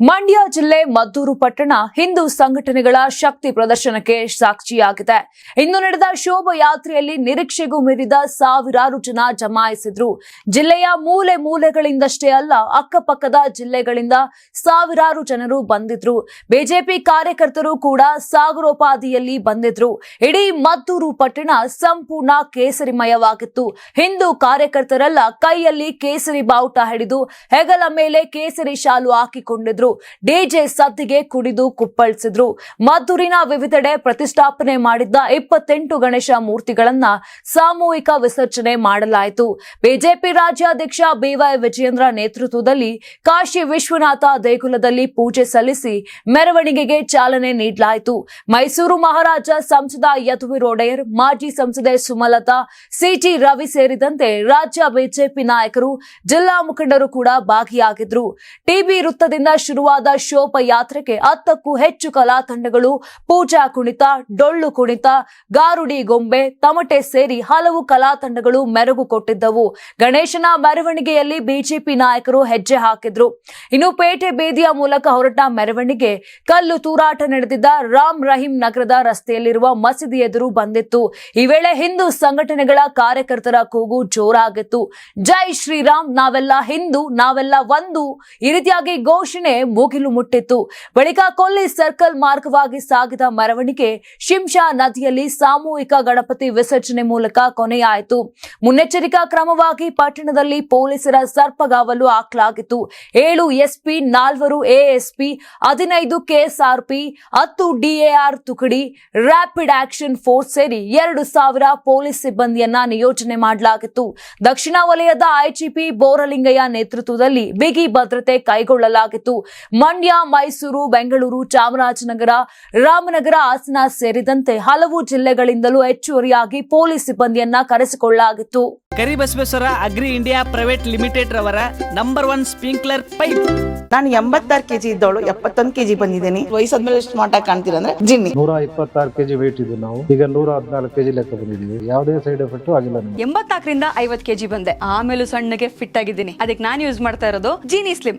ಮಂಡ್ಯ ಜಿಲ್ಲೆ ಮದ್ದೂರು ಪಟ್ಟಣ ಹಿಂದೂ ಸಂಘಟನೆಗಳ ಶಕ್ತಿ ಪ್ರದರ್ಶನಕ್ಕೆ ಸಾಕ್ಷಿಯಾಗಿದೆ. ಇಂದು ನಡೆದ ಶೋಭಯಾತ್ರೆಯಲ್ಲಿ ನಿರೀಕ್ಷೆಗೂ ಮೀರಿದ ಸಾವಿರಾರು ಜನ ಜಮಾಯಿಸಿದ್ರು. ಜಿಲ್ಲೆಯ ಮೂಲೆ ಮೂಲೆಗಳಿಂದಷ್ಟೇ ಅಲ್ಲ, ಅಕ್ಕಪಕ್ಕದ ಜಿಲ್ಲೆಗಳಿಂದ ಸಾವಿರಾರು ಜನರು ಬಂದಿದ್ರು. ಬಿಜೆಪಿ ಕಾರ್ಯಕರ್ತರು ಕೂಡ ಸಾಗರೋಪಾದಿಯಲ್ಲಿ ಬಂದಿದ್ರು. ಇಡೀ ಮದ್ದೂರು ಪಟ್ಟಣ ಸಂಪೂರ್ಣ ಕೇಸರಿಮಯವಾಗಿತ್ತು. ಹಿಂದೂ ಕಾರ್ಯಕರ್ತರೆಲ್ಲ ಕೈಯಲ್ಲಿ ಕೇಸರಿ ಬಾವುಟ ಹಿಡಿದು ಹೆಗಲ ಮೇಲೆ ಕೇಸರಿ ಶಾಲು ಹಾಕಿಕೊಂಡಿದ್ರು. ಡಿಜೆ ಸದ್ದಿಗೆ ಕುಡಿದು ಕುಪ್ಪಳಿಸಿದ್ರು. ಮದ್ದೂರಿನ ವಿವಿಧೆಡೆ ಪ್ರತಿಷ್ಠಾಪನೆ ಮಾಡಿದ್ದ ಇಪ್ಪತ್ತೆಂಟು ಗಣೇಶ ಮೂರ್ತಿಗಳನ್ನ ಸಾಮೂಹಿಕ ವಿಸರ್ಜನೆ ಮಾಡಲಾಯಿತು. ಬಿಜೆಪಿ ರಾಜ್ಯಾಧ್ಯಕ್ಷ ಬಿವೈ ವಿಜಯೇಂದ್ರ ನೇತೃತ್ವದಲ್ಲಿ ಕಾಶಿ ವಿಶ್ವನಾಥ ದೇಗುಲದಲ್ಲಿ ಪೂಜೆ ಸಲ್ಲಿಸಿ ಮೆರವಣಿಗೆಗೆ ಚಾಲನೆ ನೀಡಲಾಯಿತು. ಮೈಸೂರು ಮಹಾರಾಜ ಸಂಸದ ಯದುವೀರ್ ಒಡೆಯರ್, ಮಾಜಿ ಸಂಸದೆ ಸುಮಲತಾ, ಸಿಟಿ ರವಿ ಸೇರಿದಂತೆ ರಾಜ್ಯ ಬಿಜೆಪಿ ನಾಯಕರು ಜಿಲ್ಲಾ ಮುಖಂಡರು ಕೂಡ ಭಾಗಿಯಾಗಿದ್ರು. ಟಿಬಿ ವೃತ್ತದಿಂದ ಶುರುವಾದ ಶೋಭಯಾತ್ರೆಗೆ ಹತ್ತಕ್ಕೂ ಹೆಚ್ಚು ಕಲಾ ತಂಡಗಳು ಪೂಜಾ ಕುಣಿತ, ಡೊಳ್ಳು ಕುಣಿತ, ಗಾರುಡಿ ಗೊಂಬೆ, ತಮಟೆ ಸೇರಿ ಹಲವು ಕಲಾ ತಂಡಗಳು ಮೆರುಗು ಕೊಟ್ಟಿದ್ದವು. ಗಣೇಶನ ಮೆರವಣಿಗೆಯಲ್ಲಿ ಬಿಜೆಪಿ ನಾಯಕರು ಹೆಜ್ಜೆ ಹಾಕಿದ್ರು. ಇನ್ನು ಪೇಟೆ ಬೀದಿಯ ಮೂಲಕ ಹೊರಟ ಮೆರವಣಿಗೆ ಕಲ್ಲು ತೂರಾಟ ನಡೆದಿದ್ದ ರಾಮ್ ರಹೀಂ ನಗರದ ರಸ್ತೆಯಲ್ಲಿರುವ ಮಸೀದಿ ಎದುರು ಬಂದಿತ್ತು. ಈ ವೇಳೆ ಹಿಂದೂ ಸಂಘಟನೆಗಳ ಕಾರ್ಯಕರ್ತರ ಕೂಗು ಜೋರಾಗಿತ್ತು. ಜೈ ಶ್ರೀರಾಮ್, ನಾವೆಲ್ಲ ಹಿಂದೂ, ನಾವೆಲ್ಲ ಒಂದು. ಈ ರೀತಿಯಾಗಿ ಘೋಷಣೆ ಮುಗಿಲು ಮುಟ್ಟಿತ್ತು. ಬಳಿಕ ಕೊಲ್ಲಿ ಸರ್ಕಲ್ ಮಾರ್ಗವಾಗಿ ಸಾಗಿದ ಮೆರವಣಿಗೆ ಶಿಂಷಾ ನದಿಯಲ್ಲಿ ಸಾಮೂಹಿಕ ಗಣಪತಿ ವಿಸರ್ಜನೆ ಮೂಲಕ ಕೊನೆಯಾಯಿತು. ಮುನ್ನೆಚ್ಚರಿಕಾ ಕ್ರಮವಾಗಿ ಪಟ್ಟಣದಲ್ಲಿ ಪೊಲೀಸರ ಸರ್ಪಗಾವಲು ಹಾಕಲಾಗಿತ್ತು. ಏಳು ಎಸ್ಪಿ, ನಾಲ್ವರು ಎಎಸ್ಪಿ, ಹದಿನೈದು ಕೆಎಸ್ಆರ್ಪಿ, ಹತ್ತು ಡಿಎಆರ್ ತುಕಡಿ ರ್ಯಾಪಿಡ್ ಆಕ್ಷನ್ ಫೋರ್ಸ್ ಸೇರಿ ಎರಡು ಸಾವಿರ ಪೊಲೀಸ್ ಸಿಬ್ಬಂದಿಯನ್ನ ನಿಯೋಜನೆ ಮಾಡಲಾಗಿತ್ತು. ದಕ್ಷಿಣ ವಲಯದ ಐಜಿಪಿ ಬೋರಲಿಂಗಯ್ಯ ನೇತೃತ್ವದಲ್ಲಿ ಬಿಗಿ ಭದ್ರತೆ ಕೈಗೊಳ್ಳಲಾಗಿತ್ತು. ಮಂಡ್ಯ ಮೈಸೂರು ಬೆಂಗಳೂರು ಚಾಮರಾಜನಗರ ರಾಮನಗರ ಹಾಸನ ಸೇರಿದಂತೆ ಹಲವು ಜಿಲ್ಲೆಗಳಿಂದಲೂ ಹೆಚ್ಚುವರಿಯಾಗಿ ಪೊಲೀಸ್ ಸಿಬ್ಬಂದಿಯನ್ನ ಕರೆಸಿಕೊಳ್ಳಲಾಗಿತ್ತು. Karibasaveshwara agri India private limited ರವರ ನಂಬರ್ ಒನ್ ಸ್ಪ್ರಿಂಕ್ಲರ್ ಪೈಪ್. ನಾನು ಎಂಬತ್ತಾರು ಕೆಜಿ ಇದ್ದವಳು ಎಪ್ಪತ್ತೊಂದು ಕೆಜಿ ಬಂದಿದ್ದೀನಿ. ವಯಸ್ಸಾದ್ಮೇಲೆ ಎಷ್ಟು ಮಾಟ ಕಾಣ್ತೀರ ಅಂದ್ರೆ ಜಿನ್ನಿ. ನೂರ ಇಪ್ಪತ್ತಾರು ಕೆಜಿ ವೇಟ್ ಇದ್ದು ನಾವು. ಈಗ ನೂರ ಹದಿನಾಲ್ಕು ಕೆಜಿ ಲೆಕ್ಕ ಬಂದಿದ್ದೀವಿ. ಯಾವುದೇ ಸೈಡ್ ಎಫೆಕ್ಟ್ ಆಗಿಲ್ಲ ಎಂಬತ್ತಾಕರಿಂದ ಎಂಬತ್ನಾಲ್ಕರಿಂದ ಐವತ್ ಕೆಜಿ ಬಂದೆ. ಆಮೇಲೆ ಸಣ್ಣಗೆ ಫಿಟ್ ಆಗಿದ್ದೀನಿ. ಅದಕ್ಕೆ ನಾನು ಯೂಸ್ ಮಾಡ್ತಾ ಇರೋದು ಜೀನಿ ಸ್ಲಿಮ್